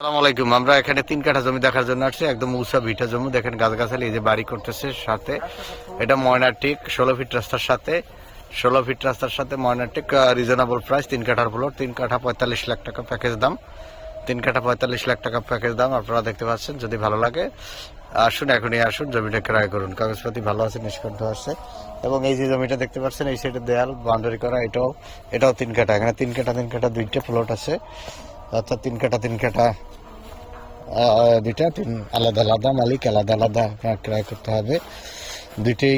আসসালামু আলাইকুম। আমরা এখানে তিন কাঠা জমি দেখার জন্য আসছি। একদম উষা ভিটা জমি। দেখেন গাছগাছালি, এই যে বাড়ি করতেছে সাথে। এটা ময়নাটিক ষোলো ফিট রাস্তার সাথে। ষোলো ফিট রাস্তার সাথে ময়নাটিক রিজনেবল প্রাইস তিন কাঠার প্লট তিন কাঠা পঁয়তাল্লিশ লাখ টাকা প্যাকেজ দাম। তিন কাঠা পঁয়তাল্লিশ লাখ টাকা প্যাকেজ দাম। আপনারা দেখতে পাচ্ছেন, যদি ভালো লাগে, আসুন, এখনই আসুন, জমিটা ক্রয় করুন। কাগজপাতি ভালো আছে, নিষ্কণ্ঠ আছে। এবং এই যে জমিটা দেখতে পাচ্ছেন, এই সাইডে দেয়াল, বাউন্ডারি করা, এটাও এটাও তিন কাঠা। এখানে তিন কাঠা তিন কাঠা, দুইটা প্লট আছে। অর্থাৎ তিন কাঠা তিন আহ, দুইটা তিন আলাদা আলাদা মালিক আলাদা আলাদা আপনার ক্রয় করতে হবে। দুইটি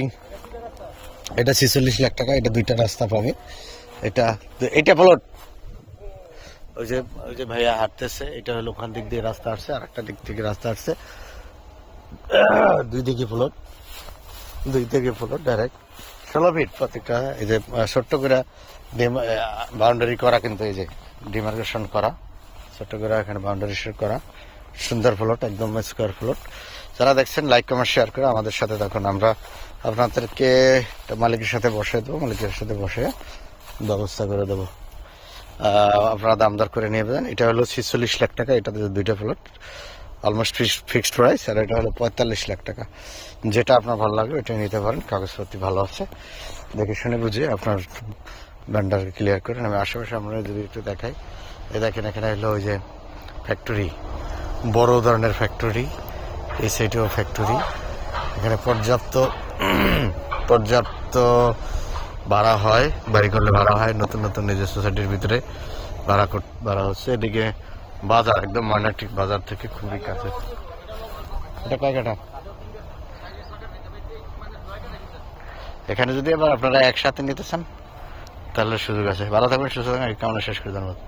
এটা ছেচল্লিশ লাখ টাকা এটা দুইটা রাস্তা পাবে। এটা এটা প্লট ওই যে ওই যে ভাইয়া হাঁটতেছে এটা হলো ওখান দিক দিয়ে রাস্তা আসছে আর একটা দিক থেকে রাস্তা আসছে। দুই দিকে প্লট দুই দিকে প্লট ডাইরেক্ট ষোলো ফিট প্রত্যেকটা এই যে ছোট্ট করে বাউন্ডারি করা কিন্তু এই যে ডিমার্কেশন করা। ছোট্ট করে এখানে বাউন্ডারি শেয়ার করা। সুন্দর প্লট একদম স্কোয়ার প্লট যারা দেখছেন লাইক কমেন্ট শেয়ার করে আমাদের সাথে তখন আমরা আপনাদেরকে মালিকের সাথে বসে দেবো, মালিকের সাথে বসে ব্যবস্থা করে দেবো। আপনারা দাম দর করে নিয়ে যাবেন এটা হলো ছিচল্লিশ লাখ টাকা, এটাতে দুইটা প্লট অলমোস্ট ফিক্সড প্রাইস আর এটা হলো পঁয়তাল্লিশ লাখ টাকা। যেটা আপনার ভালো লাগবে এটা নিতে পারেন। কাগজপত্র ভালো আছে। দেখে শুনে বুঝে আপনার ব্যান্ডার ক্লিয়ার করেন। আমি আশেপাশে আমরা যদি একটু দেখাই। এ দেখেন এখানে হলো ওই যে ফ্যাক্টরি বড় ধরনের ফ্যাক্টরি এই সাইডেও ফ্যাক্টরি এখানে পর্যাপ্ত পর্যাপ্ত ভাড়া হয় বাড়ি করলে ভাড়া। হয় নতুন নতুন নিজের সোসাইটির ভিতরে ভাড়া ভাড়া হচ্ছে। এদিকে বাজার একদম ময়নাটিক বাজার থেকে খুবই কাছে। এটা কয় কাটা এখানে যদি আবার আপনারা একসাথে নিতে চান তাহলে সুযোগ আছে। ভালো থাকবেন সুস্থ থাকবেন। কেমন শেষ করে ধন্যবাদ।